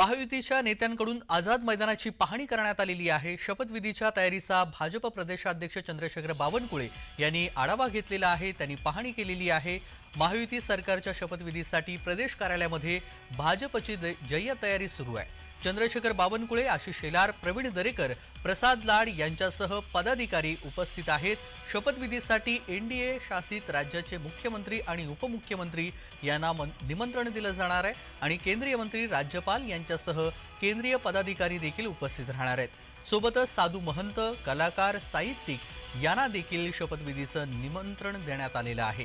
महायुतीच्या नेत्यांकडून आझाद मैदानाची पाहणी करण्यात आलेली आहे. शपथविधीच्या तयारीचा भाजप प्रदेशाध्यक्ष चंद्रशेखर बावनकुळे यांनी आढावा घेतलेला आहे. त्यांनी पाहणी केलेली आहे. महायुती सरकारच्या शपथविधीसाठी प्रदेश कार्यालयामध्ये भाजपची जय्य तयारी सुरू आहे. चंद्रशेखर बावनकुळे आशिष शेलार प्रवीण दरेकर प्रसाद लाड यांच्यासह पदाधिकारी उपस्थित आहेत. शपथविधीसाठी एनडीए शासित राज्याचे मुख्यमंत्री आणि उपमुख्यमंत्री यांना निमंत्रण दिलं जाणार आहे आणि केंद्रीय मंत्री राज्यपाल यांच्यासह केंद्रीय पदाधिकारी देखील उपस्थित राहणार आहेत. सोबतच साधू महंत कलाकार साहित्यिक यांना देखील शपथविधीचं निमंत्रण देण्यात आलेलं आहे.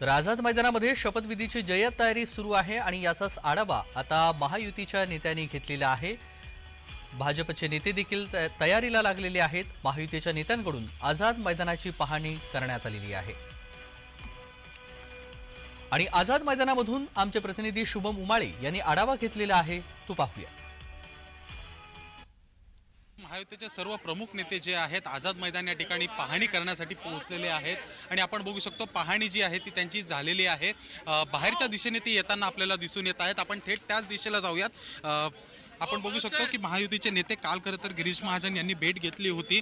तर आझाद मैदानामध्ये शपथविधीची जय्यत तयारी सुरू आहे आणि याचाच आढावा आता महायुतीच्या नेत्यांनी घेतलेला आहे. भाजपचे नेते देखील त- तयारीला लागलेले आहेत. महायुतीच्या नेत्यांकडून आझाद मैदानाची पाहणी करण्यात आलेली आहे. आणि आझाद मैदानामधून आमचे प्रतिनिधी शुभम उमाळे यांनी आढावा घेतलेला आहे. तो पाहूया. महायुतीचे सर्व प्रमुख नेते जे आहेत आझाद मैदान या ठिकाणी पाहणी करण्यासाठी पोहोचलेले आहेत. आणि आपण बघू शकतो पाहणी जी आहे ती त्यांची झालेली आहे. बाहेरच्या दिशेने ते येताना आपल्याला दिसून येत आहेत. आपण थेट त्याच दिशेला जाऊयात. आपण बघू शकतो की महायुतीचे नेते काल खरं तर गिरीश महाजन यांनी भेट घेतली होती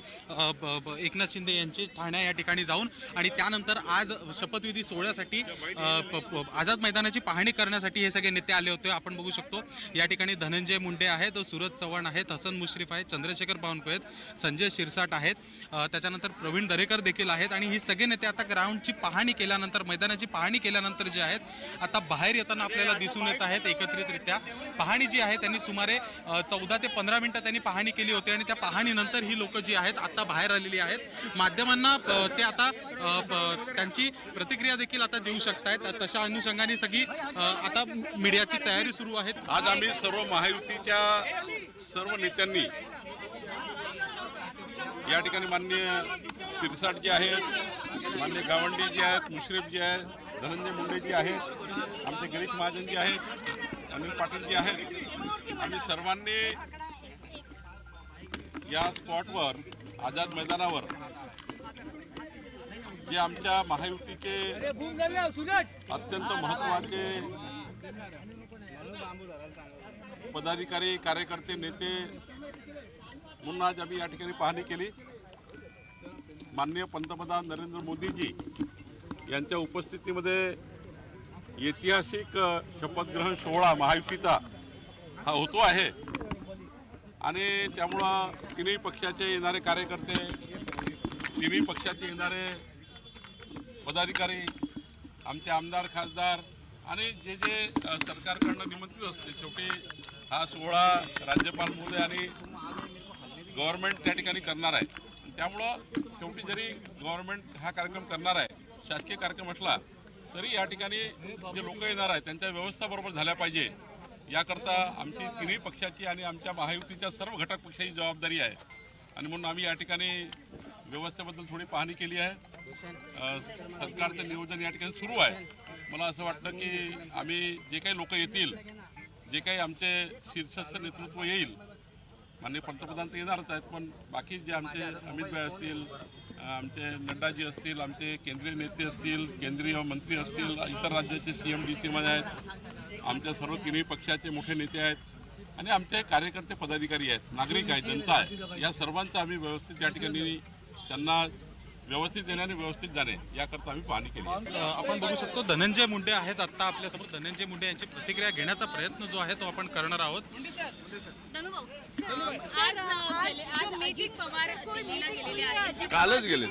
एकनाथ शिंदे यांची ठाण्या या ठिकाणी जाऊन. आणि त्यानंतर आज शपथविधी सोहळ्यासाठी आझाद मैदानाची पाहणी करण्यासाठी हे सगळे नेते आले होते. आपण बघू शकतो या ठिकाणी धनंजय मुंडे आहेत सूरज चव्हाण आहेत हसन मुश्रीफ आहेत चंद्रशेखर बावनकुळे आहेत संजय शिरसाट आहेत त्याच्यानंतर प्रवीण दरेकर देखील आहेत. आणि ही सगळे नेते आता ग्राउंडची पाहणी केल्यानंतर मैदानाची पाहणी केल्यानंतर जे आहेत आता बाहेर येताना आपल्याला दिसून येत आहेत एकत्रितरित्या. पाहणी जी आहे त्यांनी सुमारे चौदा ते पंधरा मिनिटं त्यांनी पाहणी केली होती आणि त्या पाहणीनंतर ही लोकं जी आहेत आता बाहेर आलेली आहेत. माध्यमांना ते आता त्यांची प्रतिक्रिया देखील आता देऊ शकतायत. तशा अनुषंगाने सगळी आता मीडियाची तयारी सुरू आहे आज आम्ही सर्व महायुतीच्या सर्व नेत्यांनी या ठिकाणी मान्य शिरसाट जे आहेत मान्य गावंडे जे आहेत मुश्रीफ जे आहेत धनंजय मुंडे जे आहेत आमचे गिरीश महाजन जे आहेत अनिल पाटील जे आहेत आम्ही सर्वांनी या स्पॉटवर आझाद मैदानावर जे आमच्या महायुतीचे अत्यंत महत्त्वाचे पदाधिकारी कार्यकर्ते नेते म्हणून आज आम्ही या ठिकाणी पाहणी केली. माननीय पंतप्रधान नरेंद्र मोदीजी यांच्या उपस्थितीमध्ये ऐतिहासिक शपथग्रहण सोहळा महायुतीचा हा होतो आहे. आणि त्यामुळं तिन्ही पक्षाचे येणारे कार्यकर्ते तिन्ही पक्षाचे येणारे पदाधिकारी आमचे आमदार खासदार आणि जे जे सरकारकडनं निमंत्रित असते शेवटी हा सोहळा राज्यपाल महोदय आणि गव्हर्नमेंट त्या ठिकाणी करणार आहे. त्यामुळं शेवटी जरी गव्हर्नमेंट हा कार्यक्रम करणार आहे शासकीय कार्यक्रम असला तरी या ठिकाणी जे लोक येणार आहेत त्यांच्या व्यवस्था बरोबर झाल्या पाहिजे. याकरता आमची तिन्ही पक्षाची आणि आमच्या महायुतीच्या सर्व घटक पक्षाची जबाबदारी आहे. आणि म्हणून आम्ही या ठिकाणी व्यवस्थेबद्दल थोडी पाहणी केली आहे. सरकारचं नियोजन या ठिकाणी सुरू आहे. मला असं वाटतं की आम्ही जे काही लोक येतील जे काही आमचे शीर्षस्थ नेतृत्व येईल माननीय पंतप्रधान तर येणारच आहेत पण बाकी जे आमचे अमितभाई असतील आमचे नड्डाजी असतील आमचे केंद्रीय नेते असतील केंद्रीय मंत्री असतील इतर राज्याचे सी एम डी सीमध्ये आहेत आमच्या सर्व तिन्ही पक्षाचे मोठे नेते आहेत आणि आमचे कार्यकर्ते पदाधिकारी आहेत नागरिक आहेत जनता आहे. या सर्वांचं आम्ही व्यवस्थित या ठिकाणी त्यांना व्यवस्थित येणे आणि व्यवस्थित जाणे याकरता आम्ही पाहणी केली आपण बघू शकतो धनंजय मुंडे आहेत आता आपल्यासमोर धनंजय मुंडे यांची प्रतिक्रिया घेण्याचा प्रयत्न जो आहे तो आपण करणार आहोत. कालच गेले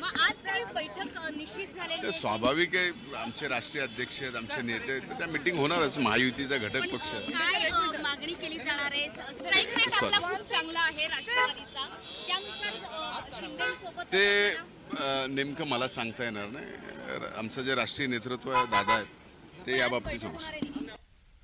मग आज काही बैठक अ, निश्चित झालेली ते आहे? स्वाभाविक आहे आमचे राष्ट्रीय अध्यक्ष आहेत आमचे नेते आहेत तर त्या मिटिंग होणारच महायुतीचा घटक पण पक्ष. अ, काय अ, मागणी केली जाणार आहे? स्ट्राईक रेट आपला खूप चांगला आहे राष्ट्रवादीचा. त्यानुसार शिंदेसोबत ते अ, नेमकं मला सांगता येणार नाही. आमचं जे राष्ट्रीय नेतृत्व आहे दादा आहेत ते या बाबतीत सांगू शकतात.